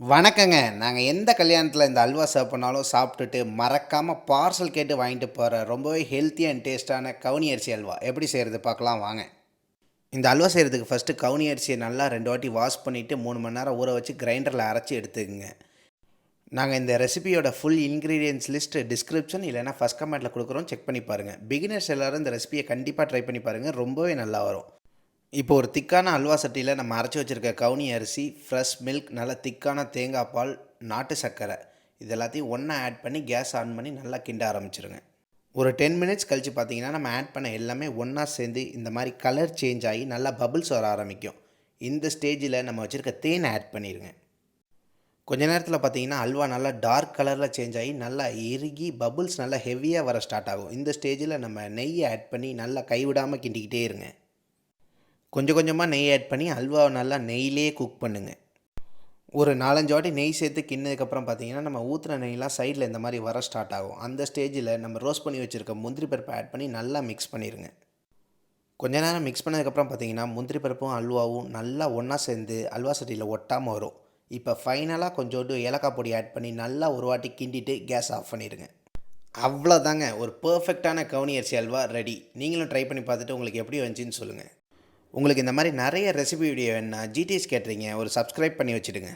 வணக்கங்க. நாங்கள் எந்த கல்யாணத்தில் இந்த அல்வா சர்வ் பண்ணாலும் சாப்பிட்டுட்டு மறக்காமல் பார்சல் கேட்டு வாங்கிட்டு போகிற ரொம்பவே ஹெல்த்தி அண்ட் டேஸ்ட்டான கவுனி அரிசி அல்வா. எப்படி செய்கிறது பார்க்கலாம் வாங்க. இந்த அல்வா செய்கிறதுக்கு ஃபஸ்ட்டு கவுனி அரிசியை நல்லா ரெண்டு வாட்டி வாஷ் பண்ணிவிட்டு மூணு மணி நேரம் ஊற வச்சு கிரைண்டரில் அரைச்சி எடுத்துக்கோங்க. நாங்கள் இந்த ரெசிபியோட ஃபுல் இன்க்ரீடியன்ஸ் லிஸ்ட் டிஸ்கிரிப்ஷன் இல்லைனா ஃபஸ்ட் கமெண்ட்டில் கொடுக்குறோம். செக் பண்ணி பாருங்கள் பிகினர்ஸ் எல்லோரும் இந்த ரெசிபியை கண்டிப்பாக ட்ரை பண்ணி பாருங்கள் ரொம்பவே நல்லா வரும். இப்போ ஒரு திக்கான அல்வா சட்டியில் நம்ம அரைச்சி வச்சுருக்க கவுனி அரிசி ஃப்ரெஷ் மில்க் நல்ல திக்கான தேங்காய் பால் நாட்டு சர்க்கரை இது எல்லாத்தையும் ஒன்றா ஆட் பண்ணி கேஸ் ஆன் பண்ணி நல்லா கிண்ட ஆரம்பிச்சிருங்க. ஒரு டென் மினிட்ஸ் கழித்து பார்த்தீங்கன்னா நம்ம ஆட் பண்ண எல்லாமே ஒன்றா சேர்ந்து இந்த மாதிரி கலர் சேஞ்ச் ஆகி நல்லா பபுள்ஸ் வர ஆரம்பிக்கும். இந்த ஸ்டேஜில் நம்ம வச்சுருக்க தேனை ஆட் பண்ணிடுங்க கொஞ்ச நேரத்தில் பார்த்தீங்கன்னா அல்வா நல்லா டார்க் கலரில் சேஞ்ச் ஆகி நல்லா இறுகி பபுள்ஸ் நல்லா ஹெவியாக வர ஸ்டார்ட் ஆகும். இந்த ஸ்டேஜில் நம்ம நெய்யை ஆட் பண்ணி நல்லா கைவிடாமல் கிண்டிக்கிட்டே இருங்க. கொஞ்சம் கொஞ்சமாக நெய் ஆட் பண்ணி அல்வாவை நல்லா நெய்லேயே குக் பண்ணுங்கள் ஒரு நாலஞ்சு வாட்டி நெய் சேர்த்து கிண்ணதுக்கப்புறம் பார்த்தீங்கன்னா நம்ம ஊற்றுற நெய்லாம் சைடில் இந்த மாதிரி வர ஸ்டார்ட் ஆகும். அந்த ஸ்டேஜில் நம்ம ரோஸ்ட் பண்ணி வச்சுருக்க முந்திரி பருப்பை ஆட் பண்ணி நல்லா மிக்ஸ் பண்ணிடுங்க கொஞ்ச நேரம் மிக்ஸ் பண்ணதுக்கப்புறம் பார்த்தீங்கன்னா முந்திரி பருப்பும் அல்வாவும் நல்லா ஒன்றா சேர்ந்து அல்வா சட்டியில் ஒட்டாமல் வரும். இப்போ ஃபைனலாக கொஞ்சோண்டு ஏலக்காய் பொடி ஆட் பண்ணி நல்லா ஒரு வாட்டி கிண்டிட்டு கேஸ் ஆஃப் பண்ணிடுங்க அவ்வளோதாங்க ஒரு பர்ஃபெக்டான கவுனி அரிசி அல்வா ரெடி நீங்களும் ட்ரை பண்ணி பார்த்துட்டு உங்களுக்கு எப்படி வந்துச்சின்னு சொல்லுங்கள் உங்களுக்கு இந்த மாதிரி நிறைய ரெசிபி வீடியோ வேணுன்னா ஜிடிஎஸ் கேட்டுறீங்க ஒரு சப்ஸ்கிரைப் பண்ணி வச்சுடுங்க.